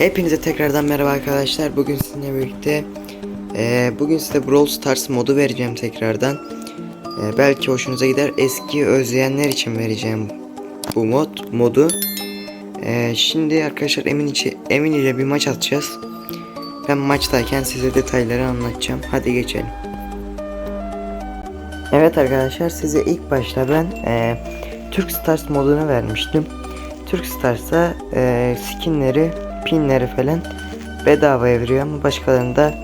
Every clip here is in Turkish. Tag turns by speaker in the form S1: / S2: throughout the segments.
S1: Hepinize tekrardan merhaba arkadaşlar. Bugün sizinle birlikte eee, bugün size Brawl Stars modu vereceğim tekrardan. Eee, belki hoşunuza gider. Eski özleyenler için vereceğim bu mod modu. Eee, şimdi arkadaşlar Emin içi Emin ile bir maç atacağız. Ben maçtayken size detayları anlatacağım. Hadi geçelim. Evet arkadaşlar size ilk başta ben eee Türk Stars modunu vermiştim. Türk Stars'a eee, skinleri, pinleri falan bedavaya veriyor ama başkalarında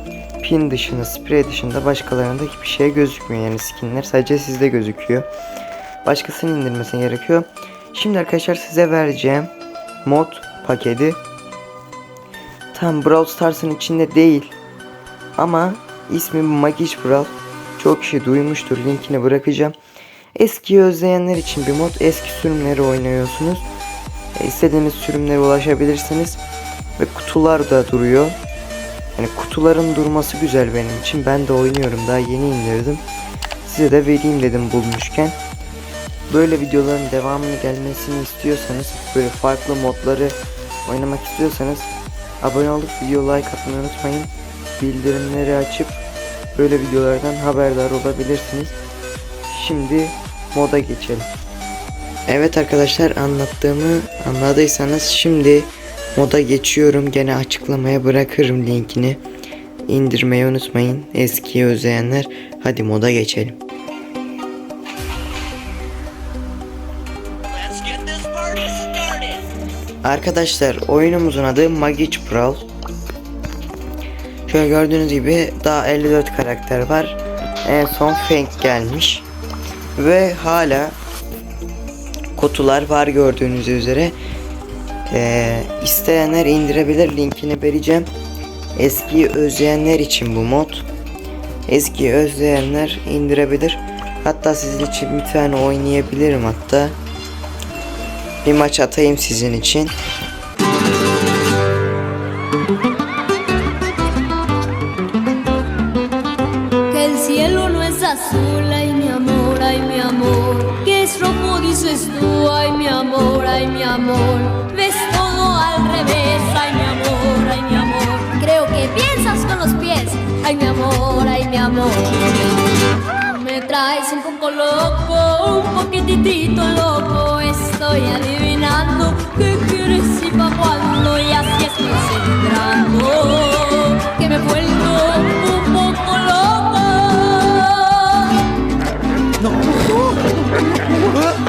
S1: pin dışında, sprey dışında başkalarında hiçbir şey gözükmüyor yani skinler sadece sizde gözüküyor. Başkasının indirmesi gerekiyor. Şimdi arkadaşlar size vereceğim mod paketi tam Brawl Stars'ın içinde değil ama ismi Magic Brawl. Çok kişi duymuştur. Linkini bırakacağım. Eski özleyenler için bir mod. Eski sürümleri oynuyorsunuz. E, istediğiniz sürümlere ulaşabilirsiniz. Ve kutular da duruyor. Yani kutuların durması güzel benim için. Ben de oynuyorum. Daha yeni indirdim. Size de vereyim dedim bulmuşken. Böyle videoların devamını gelmesini istiyorsanız, böyle farklı modları oynamak istiyorsanız abone olup video like atmayı unutmayın. Bildirimleri açıp böyle videolardan haberdar olabilirsiniz. Şimdi moda geçelim. Evet arkadaşlar anlattığımı anladıysanız şimdi moda geçiyorum. Gene açıklamaya bırakırım linkini. İndirmeyi unutmayın. Eskiyi özleyenler. Hadi moda geçelim. Arkadaşlar oyunumuzun adı Magic Brawl. Şöyle gördüğünüz gibi daha 54 karakter var. En son Fang gelmiş. Ve hala kutular var gördüğünüz üzere. Ee, isteyenler indirebilir linkini vereceğim. Eski özleyenler için bu mod. Eski özleyenler indirebilir. Hatta sizin için bir tane oynayabilirim hatta. Bir maç atayım sizin için.
S2: Ay mi amor, ay mi amor. Loco, un poquitito loco. Estoy adivinando qué quieres y pa' cuándo. Y así estoy celebrando que me vuelvo un poco loco. Nada,